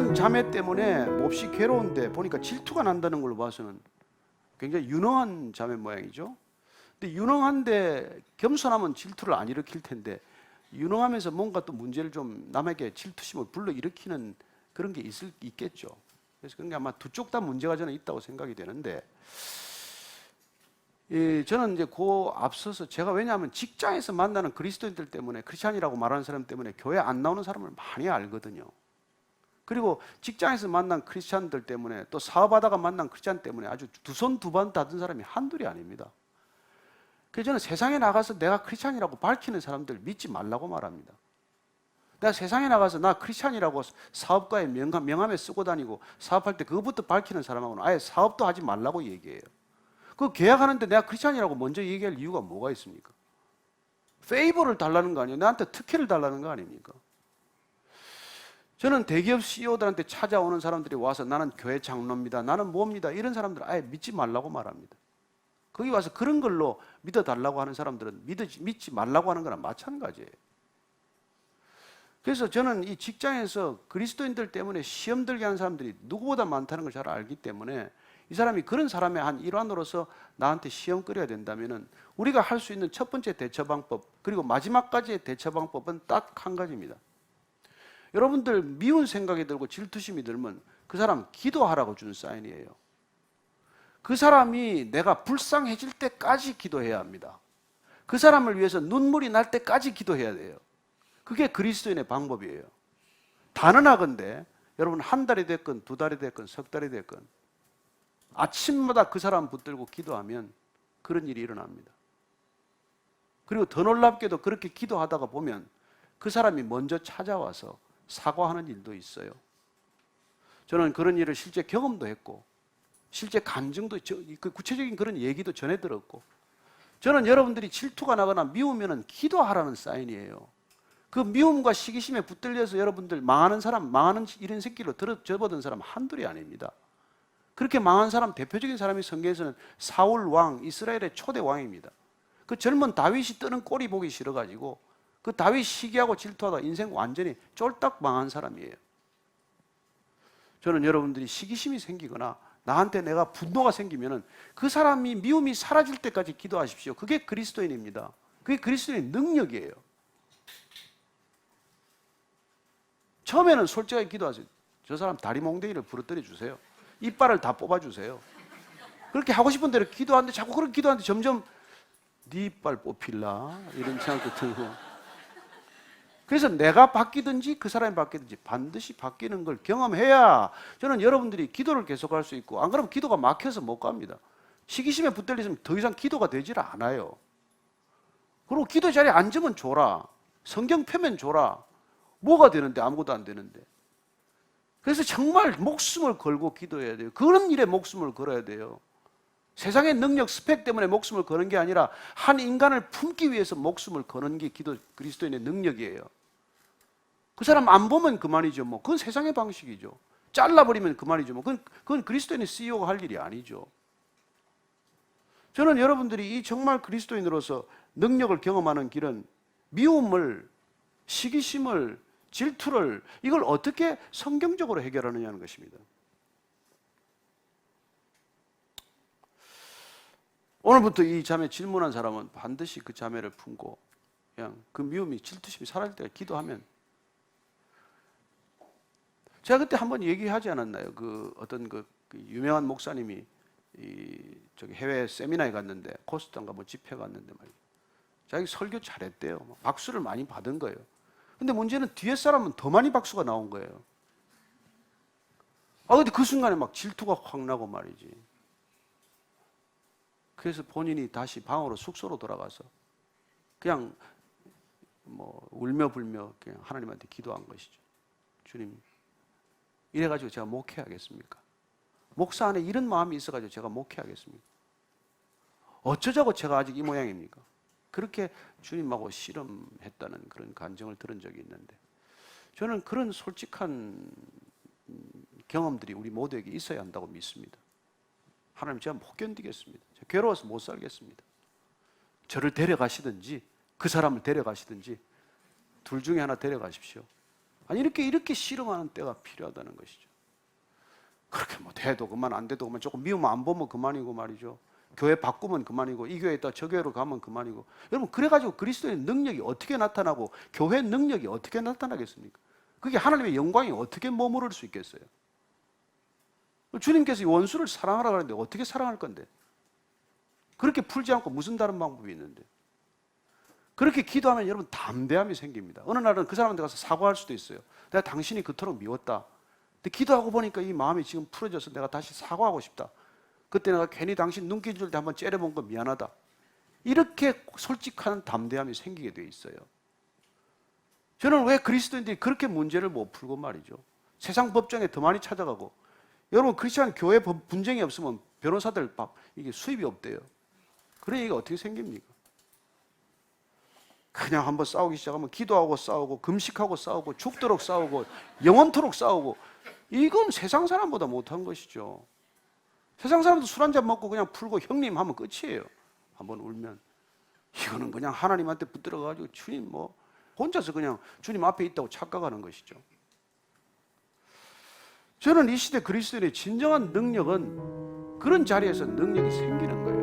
이런 자매 때문에 몹시 괴로운데 보니까 질투가 난다는 걸로 봐서는 굉장히 유능한 자매 모양이죠. 근데 유능한데 겸손하면 질투를 안 일으킬 텐데 유능하면서 뭔가 또 문제를 좀 남에게 질투심을 불러 일으키는 그런 게 있을 있겠죠. 그래서 그런 게 아마 두 쪽 다 문제가 저는 있다고 생각이 되는데 예, 저는 이제 그 앞서서 제가 왜냐하면 직장에서 만나는 그리스도인들 때문에 크리스찬이라고 말하는 사람 때문에 교회 안 나오는 사람을 많이 알거든요. 그리고 직장에서 만난 크리스찬들 때문에 또 사업하다가 만난 크리스찬 때문에 아주 두 손 두 번 닫은 사람이 한둘이 아닙니다. 그래서 저는 세상에 나가서 내가 크리스찬이라고 밝히는 사람들 믿지 말라고 말합니다. 내가 세상에 나가서 나 크리스찬이라고 사업가의 명함, 명함에 쓰고 다니고 사업할 때 그것부터 밝히는 사람하고는 아예 사업도 하지 말라고 얘기해요. 그 계약하는데 내가 크리스찬이라고 먼저 얘기할 이유가 뭐가 있습니까? 페이버를 달라는 거 아니에요? 나한테 특혜를 달라는 거 아닙니까? 저는 대기업 CEO들한테 찾아오는 사람들이 와서 나는 교회 장로입니다. 나는 뭡니다. 이런 사람들 아예 믿지 말라고 말합니다. 거기 와서 그런 걸로 믿어달라고 하는 사람들은 믿 믿지 말라고 하는 거랑 마찬가지예요. 그래서 저는 이 직장에서 그리스도인들 때문에 시험 들게 하는 사람들이 누구보다 많다는 걸 잘 알기 때문에 이 사람이 그런 사람의 한 일환으로서 나한테 시험 끌어야 된다면은 우리가 할 수 있는 첫 번째 대처 방법 그리고 마지막까지의 대처 방법은 딱 한 가지입니다. 여러분들 미운 생각이 들고 질투심이 들면 그 사람 기도하라고 주는 사인이에요. 그 사람이 내가 불쌍해질 때까지 기도해야 합니다. 그 사람을 위해서 눈물이 날 때까지 기도해야 돼요. 그게 그리스도인의 방법이에요. 단언하건대 여러분 한 달이 됐건 두 달이 됐건 석 달이 됐건 아침마다 그 사람 붙들고 기도하면 그런 일이 일어납니다. 그리고 더 놀랍게도 그렇게 기도하다가 보면 그 사람이 먼저 찾아와서 사과하는 일도 있어요. 저는 그런 일을 실제 경험도 했고 실제 감정도 그 구체적인 그런 얘기도 전해 들었고 저는 여러분들이 질투가 나거나 미우면은 기도하라는 사인이에요. 그 미움과 시기심에 붙들려서 여러분들 망하는 사람, 망하는 이런 새끼로 접어든 사람 한둘이 아닙니다. 그렇게 망한 사람 대표적인 사람이 성경에서는 사울 왕, 이스라엘의 초대 왕입니다. 그 젊은 다윗이 뜨는 꼴이 보기 싫어가지고 그 다윗 시기하고 질투하다 인생 완전히 쫄딱 망한 사람이에요. 저는 여러분들이 시기심이 생기거나 나한테 내가 분노가 생기면은 그 사람이 미움이 사라질 때까지 기도하십시오. 그게 그리스도인입니다. 그게 그리스도인의 능력이에요. 처음에는 솔직하게 기도하세요. 저 사람 다리 몽댕이를 부러뜨려 주세요. 이빨을 다 뽑아 주세요. 그렇게 하고 싶은 대로 기도하는데 자꾸 그렇게 기도하는데 점점 네 이빨 뽑힐라 이런 생각도 들고 그래서 내가 바뀌든지 그 사람이 바뀌든지 반드시 바뀌는 걸 경험해야 저는 여러분들이 기도를 계속할 수 있고 안 그러면 기도가 막혀서 못 갑니다. 시기심에 붙들리면 더 이상 기도가 되질 않아요. 그리고 기도 자리에 앉으면 줘라. 성경 펴면 줘라. 뭐가 되는데 아무것도 안 되는데. 그래서 정말 목숨을 걸고 기도해야 돼요. 그런 일에 목숨을 걸어야 돼요. 세상의 능력 스펙 때문에 목숨을 거는 게 아니라 한 인간을 품기 위해서 목숨을 거는 게 기도 그리스도인의 능력이에요. 그 사람 안 보면 그만이죠. 뭐 그건 세상의 방식이죠. 잘라버리면 그만이죠. 뭐 그건, 그건 그리스도인의 CEO가 할 일이 아니죠. 저는 여러분들이 이 정말 그리스도인으로서 능력을 경험하는 길은 미움을 시기심을 질투를 이걸 어떻게 성경적으로 해결하느냐는 것입니다. 오늘부터 이 자매 질문한 사람은 반드시 그 자매를 품고 그냥 그 미움이 질투심이 사라질 때까 기도하면 제가 그때 한번 얘기하지 않았나요? 그 어떤 그, 그 유명한 목사님이 이 저기 해외 세미나에 갔는데 코스탄가 뭐 집회 갔는데 말이죠. 자기 설교 잘했대요. 박수를 많이 받은 거예요. 근데 문제는 뒤에 사람은 더 많이 박수가 나온 거예요. 아 근데 그 순간에 막 질투가 확 나고 말이지. 그래서 본인이 다시 방으로 숙소로 돌아가서 그냥 뭐 울며 불며 그냥 하나님한테 기도한 것이죠. 주님, 이래가지고 제가 목회하겠습니까? 목사 안에 이런 마음이 있어가지고 제가 목회하겠습니까? 어쩌자고 제가 아직 이 모양입니까? 그렇게 주님하고 씨름했다는 그런 간증을 들은 적이 있는데 저는 그런 솔직한 경험들이 우리 모두에게 있어야 한다고 믿습니다. 하나님 제가 못 견디겠습니다. 제가 괴로워서 못 살겠습니다. 저를 데려가시든지 그 사람을 데려가시든지 둘 중에 하나 데려가십시오. 아니 이렇게 이렇게 실험하는 때가 필요하다는 것이죠. 그렇게 뭐 돼도 그만 안 돼도 그만 조금 미우면 안 보면 그만이고 말이죠. 교회 바꾸면 그만이고 이 교회 있다 저 교회로 가면 그만이고 여러분 그래가지고 그리스도의 능력이 어떻게 나타나고 교회 능력이 어떻게 나타나겠습니까? 그게 하나님의 영광이 어떻게 머무를 수 있겠어요? 주님께서 이 원수를 사랑하라 그러는데 어떻게 사랑할 건데? 그렇게 풀지 않고 무슨 다른 방법이 있는데? 그렇게 기도하면 여러분 담대함이 생깁니다. 어느 날은 그 사람한테 가서 사과할 수도 있어요. 내가 당신이 그토록 미웠다. 근데 기도하고 보니까 이 마음이 지금 풀어져서 내가 다시 사과하고 싶다. 그때 내가 괜히 당신 눈길 줄 때 한번 째려본 거 미안하다. 이렇게 솔직한 담대함이 생기게 돼 있어요. 저는 왜 그리스도인들이 그렇게 문제를 못 풀고 말이죠. 세상 법정에 더 많이 찾아가고 여러분 크리스천 교회 법- 분쟁이 없으면 변호사들 밥 이게 수입이 없대요. 그런 얘기가 어떻게 생깁니까? 그냥 한번 싸우기 시작하면 기도하고 싸우고 금식하고 싸우고 죽도록 싸우고 영원토록 싸우고 이건 세상 사람보다 못한 것이죠. 세상 사람도 술 한 잔 먹고 그냥 풀고 형님 하면 끝이에요. 한번 울면 이거는 그냥 하나님한테 붙들어 가지고 주님 뭐 혼자서 그냥 주님 앞에 있다고 착각하는 것이죠. 저는 이 시대 그리스도인의 진정한 능력은 그런 자리에서 능력이 생기는 거예요.